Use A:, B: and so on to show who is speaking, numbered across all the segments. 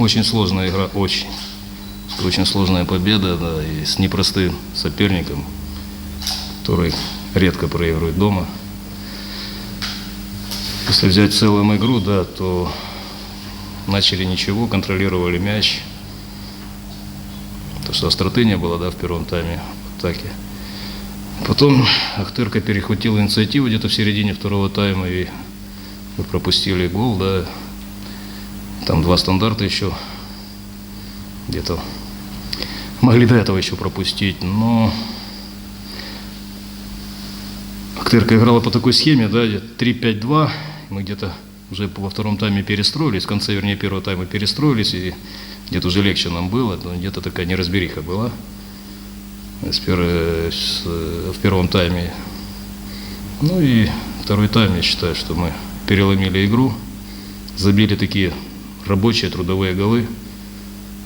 A: очень сложная игра, очень. Очень сложная победа, да, и с непростым соперником, который редко проигрывает дома. Если взять в целом игру, да, то начали ничего, контролировали мяч. То, что остроты не было, да, в первом тайме в атаке. Потом Ахтырка перехватила инициативу где-то в середине второго тайма, и мы пропустили гол, да. Там два стандарта еще где-то могли до этого еще пропустить, но Ахтырка играла по такой схеме, да, 3-5-2, мы где-то уже во втором тайме перестроились, в конце, вернее, первого тайма перестроились, и где-то уже легче нам было, но где-то такая неразбериха была с пер- с, в первом тайме. Ну и второй тайм, я считаю, что мы переломили игру, забили такие рабочие трудовые голы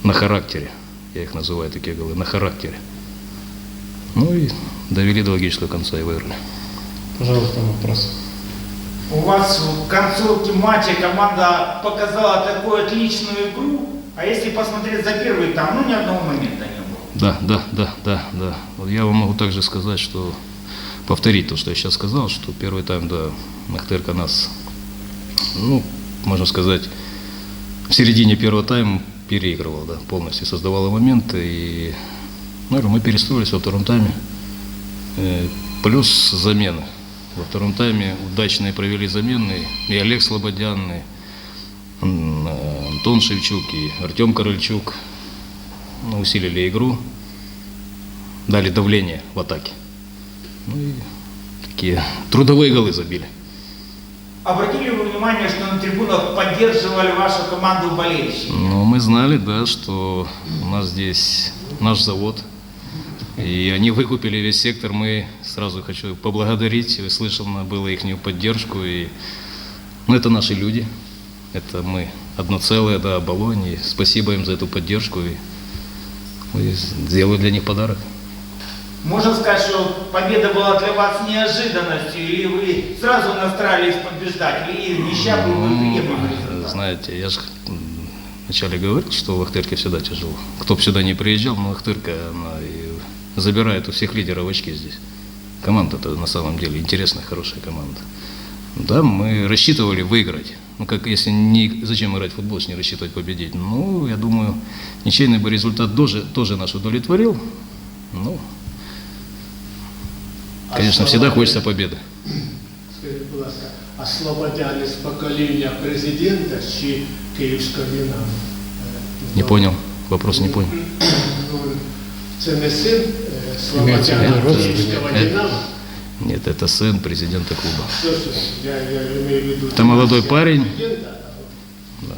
A: на характере. Я их называю такие голы, на характере. Ну и довели до логического конца и выиграли.
B: Пожалуйста, вопрос.
C: У вас в концовке матча команда показала такую отличную игру, а если посмотреть за первый там, ну ни одного момента не было.
A: Да, да, да, да, да. Вот я вам могу также сказать, что повторить то, что я сейчас сказал, что первый тайм, да, Махтерка нас, ну, можно сказать, в середине первого тайма переигрывал, да, полностью создавала моменты, и, наверное, мы перестроились во втором тайме. Э, Плюс замены. Во втором тайме удачные провели замены и Олег Слободян, и э, Антон Шевчук, и Артем Корольчук ну, усилили игру, дали давление в атаке. Ну и такие трудовые голы забили.
C: Обратили внимание, что на трибунах поддерживали вашу команду болельщики?
A: Но мы знали, да, что у нас здесь наш завод, и они выкупили весь сектор. Мы сразу хочу поблагодарить, слышно было их поддержку, и ну, это наши люди, это мы. Одно целое, да, Оболонь, и спасибо им за эту поддержку, и мы сделаю для них подарок.
C: Можно сказать, что победа была для вас неожиданностью, или вы сразу настраивались побеждать, или нища был
A: Ну,
C: приемлемый результат?
A: Знаете, я же вначале говорил, что в Ахтырке всегда тяжело. Кто бы сюда не приезжал, но Ахтырка, она и забирает у всех лидеров очки здесь. Команда-то на самом деле интересная, хорошая команда. Да, мы рассчитывали выиграть. Ну, как если не... Зачем играть в футбол, если не рассчитывать победить? Ну, я думаю, ничейный бы результат тоже, тоже наш удовлетворил. Ну, конечно, всегда хочется победы.
D: Скажіть, будь ласка, а Слободяни з покоління президента чи Київського Динамо? Е,
A: Не
D: ну,
A: понял. Вопрос не понял.
D: ну, Це не син е,
B: Імеється в виду
D: Слободяна
B: родственник.
D: Київського
A: Е,
D: Динамо?
A: Нет, это сын президента клуба.
D: Що ж, я, я имею в виду...
A: Это молодой парень.
D: Президента, а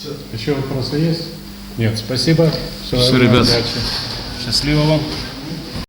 D: Все.
B: Еще вопросы есть? Нет, спасибо.
A: Всё, ребят.
B: удачи.
A: Счастливо вам.